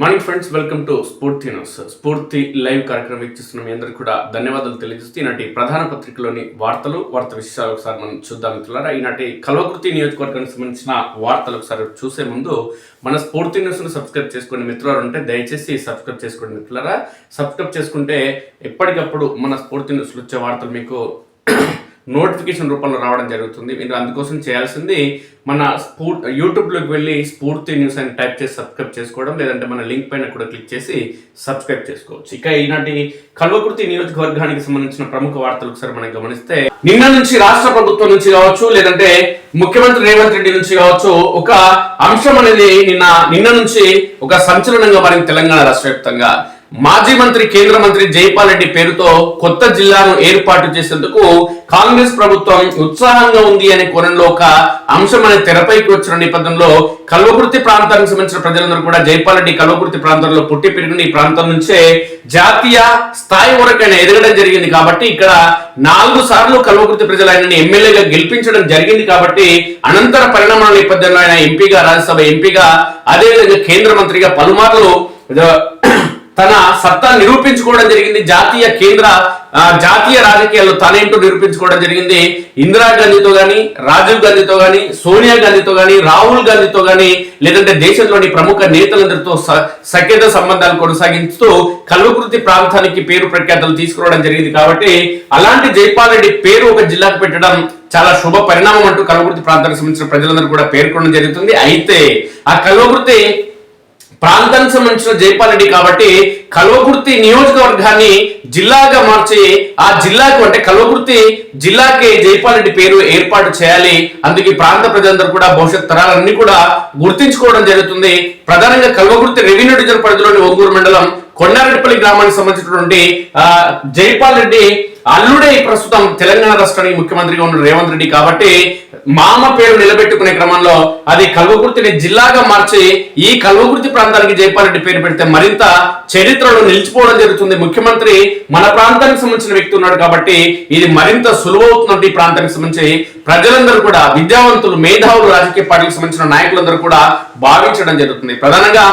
Morning friends welcome to Sphoorthi news. Sphoorthi live కార్యక్రమం వీక్షిస్తున్న. మీ అందరికీ కూడా ధన్యవాదాలు తెలియజేస్తూ ఈనాటి ప్రధాన పత్రికలోని వార్తలు వార్త విషయాలు ఒకసారి మనం చూద్దాం మిత్రులారా. ఈనాటి కల్వకృతి నియోజకవర్గానికి సంబంధించిన వార్తలు ఒకసారి చూసే ముందు మన స్ఫూర్తి న్యూస్ను సబ్స్క్రైబ్ చేసుకోండి మిత్రులారు ఉంటే దయచేసి సబ్స్క్రైబ్ చేసుకోండి మిత్రులారా. సబ్స్క్రైబ్ చేసుకుంటే ఎప్పటికప్పుడు మన స్ఫూర్తి న్యూస్లు వచ్చే వార్తలు మీకు నోటిఫికేషన్ రూపంలో రావడం జరుగుతుంది. మీరు అందుకోసం చేయాల్సింది మన స్ఫూర్ యూట్యూబ్లోకి వెళ్ళి స్ఫూర్తి న్యూస్ అని టైప్ చేసి సబ్స్క్రైబ్ చేసుకోవడం లేదంటే మన లింక్ పైన కూడా క్లిక్ చేసి సబ్స్క్రైబ్ చేసుకోవచ్చు. ఇక ఈనాటి కల్వకుర్తి నియోజకవర్గానికి సంబంధించిన ప్రముఖ వార్తలు ఒకసారి మనం గమనిస్తే నిన్న నుంచి రాష్ట్ర ప్రభుత్వం నుంచి కావచ్చు లేదంటే ముఖ్యమంత్రి రేవంత్ రెడ్డి నుంచి కావచ్చు ఒక అంశం అనేది నిన్న నిన్న నుంచి ఒక సంచలనంగా మారింది తెలంగాణ రాష్ట్ర వ్యాప్తంగా. మాజీ మంత్రి కేంద్ర మంత్రి జైపాల్ రెడ్డి పేరుతో కొత్త జిల్లాను ఏర్పాటు చేసేందుకు కాంగ్రెస్ ప్రభుత్వం ఉత్సాహంగా ఉంది అనే కోణంలో ఒక అంశం అనే తెరపైకి వచ్చిన నేపథ్యంలో కల్వకుర్తి ప్రాంతానికి సంబంధించిన ప్రజలందరూ కూడా జైపాల్ రెడ్డి కల్వకుర్తి ప్రాంతంలో పుట్టి పెరిగిన ఈ ప్రాంతం నుంచే జాతీయ స్థాయి వరకు ఆయన ఎదగడం జరిగింది కాబట్టి ఇక్కడ నాలుగు సార్లు కల్వకుర్తి ప్రజలు ఆయనని ఎమ్మెల్యేగా గెలిపించడం జరిగింది కాబట్టి అనంతర పరిణామాల నేపథ్యంలో ఆయన ఎంపీగా రాజ్యసభ ఎంపీగా అదేవిధంగా కేంద్ర మంత్రిగా పలుమార్లు తన సత్తా నిరూపించుకోవడం జరిగింది. జాతీయ కేంద్ర జాతీయ రాజకీయాల్లో తనేంటో నిరూపించుకోవడం జరిగింది. ఇందిరాగాంధీతో గాని రాజీవ్ గాంధీతో గాని సోనియా గాంధీతో గాని రాహుల్ గాంధీతో గాని లేదంటే దేశంలోని ప్రముఖ నేతలందరితో సఖ్యత సంబంధాలు కొనసాగిస్తూ కల్వకృతి ప్రాంతానికి పేరు ప్రఖ్యాతలు తీసుకురావడం జరిగింది. కాబట్టి అలాంటి జైపాల్ రెడ్డి పేరు ఒక జిల్లాకు పెట్టడం చాలా శుభ పరిణామం అంటూ కల్వకృతి ప్రాంతానికి సంబంధించిన ప్రజలందరూ కూడా పేర్కొనడం జరుగుతుంది. అయితే ఆ కల్వకృతి ప్రాంతానికి సంబంధించిన జైపాల్ రెడ్డి కాబట్టి కల్వకుర్తి నియోజకవర్గాన్ని జిల్లాగా మార్చి ఆ జిల్లాకు అంటే కల్వకుర్తి జిల్లాకి జైపాల్ రెడ్డి పేరు ఏర్పాటు చేయాలి. అందుకే ప్రాంత ప్రజలందరూ కూడా భవిష్యత్ తరాలన్నీ కూడా గుర్తించుకోవడం జరుగుతుంది. ప్రధానంగా కల్వకుర్తి రెవెన్యూ డివిజన్ పరిధిలోని ఒంగూరు మండలం కొండారెడ్డిపల్లి గ్రామానికి సంబంధించినటువంటి జైపాల్ రెడ్డి అల్లుడే ప్రస్తుతం తెలంగాణ రాష్ట్రానికి ముఖ్యమంత్రిగా ఉన్న రేవంత్ రెడ్డి కాబట్టి మామ పేరు నిలబెట్టుకునే క్రమంలో అది కల్వకుర్తిని జిల్లాగా మార్చి ఈ కల్వకుర్తి ప్రాంతానికి జయపాలరెడ్డి పేరు పెడితే మరింత చరిత్రలో నిలిచిపోవడం జరుగుతుంది. ముఖ్యమంత్రి మన ప్రాంతానికి సంబంధించిన వ్యక్తి ఉన్నాడు కాబట్టి ఇది మరింత సులువవుతున్నట్టు ఈ ప్రాంతానికి సంబంధించి ప్రజలందరూ కూడా విద్యావంతులు మేధావులు రాజకీయ పార్టీకి సంబంధించిన నాయకులందరూ కూడా భావించడం జరుగుతుంది. ప్రధానంగా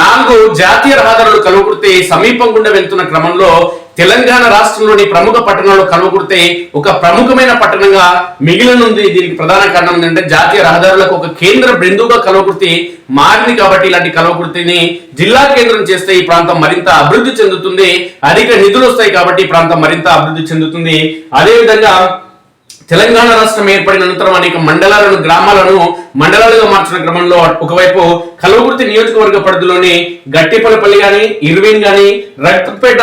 నాలుగు జాతీయ రహదారులు కలువకుర్తి సమీపం గుండా వెళ్తున్న క్రమంలో తెలంగాణ రాష్ట్రంలోని ప్రముఖ పట్టణాలు కనుగొడితే ఒక ప్రముఖమైన పట్టణంగా మిగిలినుంది దీనికి ప్రధాన కారణం ఏంటంటే జాతీయ రహదారులకు ఒక కేంద్ర బిందువుగా కలవకుర్తి మారింది కాబట్టి ఇలాంటి కలవకుర్తిని జిల్లా కేంద్రం చేస్తే ఈ ప్రాంతం మరింత అభివృద్ధి చెందుతుంది. అధిక నిధులు వస్తాయి కాబట్టి ఈ ప్రాంతం మరింత అభివృద్ధి చెందుతుంది. అదేవిధంగా తెలంగాణ రాష్ట్రం ఏర్పడిన అనంతరం అనేక మండలాలను గ్రామాలను మండలాలుగా మార్చిన క్రమంలో ఒకవైపు కలవకుర్తి నియోజకవర్గ పరిధిలోని గట్టిపల్లపల్లి గాని ఇర్విన్ గాని రక్తపేట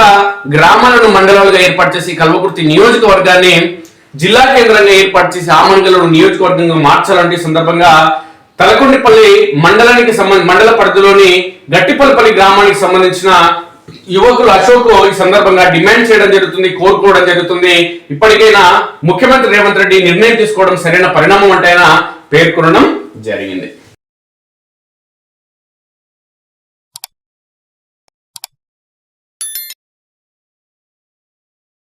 గ్రామాలను మండలాలుగా ఏర్పాటు చేసి కల్వకుర్తి నియోజకవర్గాన్ని జిల్లా కేంద్రంగా ఏర్పాటు చేసి ఆమన్గలను నియోజకవర్గంగా మార్చాలంటే సందర్భంగా తలకొండపల్లి మండలానికి సంబంధ మండల పరిధిలోని గట్టిపల్లపల్లి గ్రామానికి సంబంధించిన యువకులు అశోక్ ఈ సందర్భంగా డిమాండ్ చేయడం జరుగుతుంది కోరుకోవడం జరుగుతుంది. ఇప్పటికైనా ముఖ్యమంత్రి రేవంత్ రెడ్డి నిర్ణయం తీసుకోవడం సరైన పరిణామం అంటే పేర్కొనడం జరిగింది.